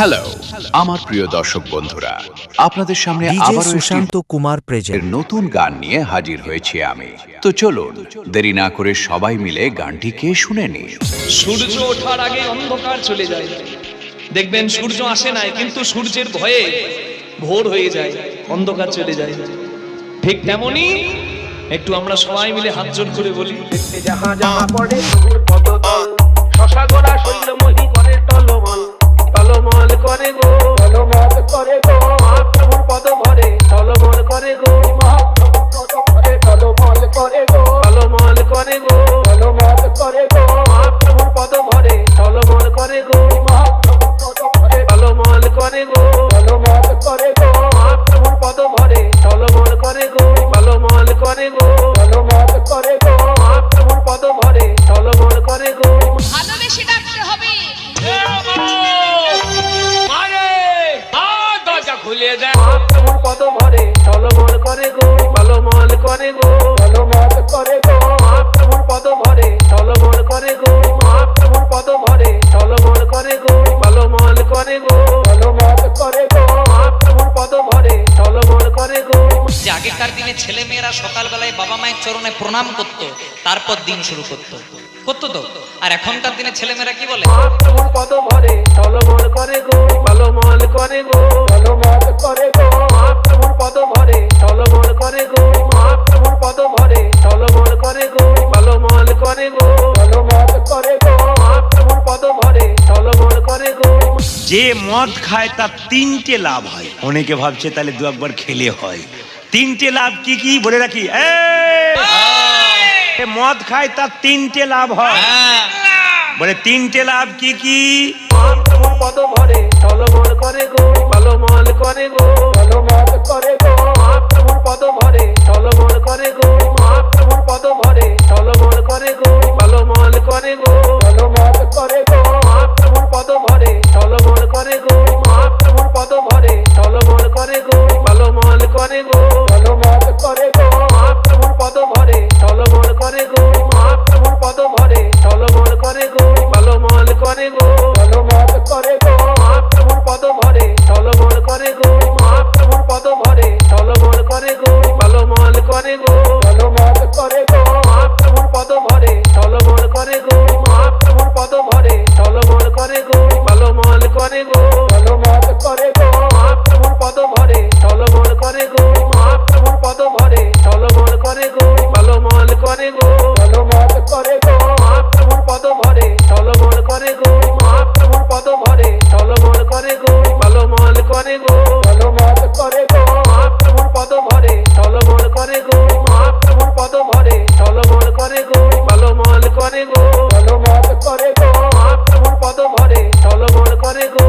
Hello আমার প্রিয় দর্শক বন্ধুরা আপনাদের সামনে একটি সুশান্ত কুমার প্রেজেন্ট। নতুন গান নিয়ে হাজির হয়েছি আমি। তো চলুন দেরি না করে সবাই মিলে গানটিকে শুনে নিই। সূর্য ওঠার আগে অন্ধকার চলে যায়। দেখবেন সূর্য আসে নাই কিন্তু সূর্যের ভয়ে ভোর হয়ে যায় অন্ধকার চলে যায়। ঠিক তেমনি একটু আমরা সবাই মিলে হাত জোর করে বলি দেখতে যাহা যাহা পড়ে শশা গোড়া শৈলমহি মহাপ্রভুর পদ ভরে টলমল করে গো টলমল করে গো টলমল করে গো। মহাপ্রভুর পদ ভরে টলমল করে গো মহাপ্রভুর পদ ভরে টলমল করে গো টলমল করে গো টলমল করে গো। মহাপ্রভুর পদ ভরে টলমল করে গো। যে আগেকার দিনে ছেলে মেয়েরা সকালবেলায় বাবা মায়ের চরণে প্রণাম করত তারপর দিন শুরু করতো। করতো তো? আর এখনকার দিনে ছেলে মেয়েরা কি বলে? মহাপ্রভুর পদ ভরে টলমল করে গো টলমল করে গো। যে মদ খায়, তার তিনটে লাভ হয়। অনেকে ভাবছে তাহলে দু একবার খেলে হয়। তিনটে লাভ কি কি? বলে রাখি! মদ খায়, তার তিনটে লাভ হয়। বলে তিনটে লাভ কি কি? করে করে গো চলমল করে গো। চলমল করে গো। মহাপ্রভুর পদ ভরে চলমল করে গো। মহাপ্রভুর পদ ভরে চলমল করে গো চলমল করে গো। চলমল করে গো। মহাপ্রভুর পদ ভরে চলমল করে গো। মহাপ্রভুর পদ ভরে চলমল করে গো চলমল করে গো। চলমল করে গো। মহাপ্রভুর পদ ভরে চলমল করে গো।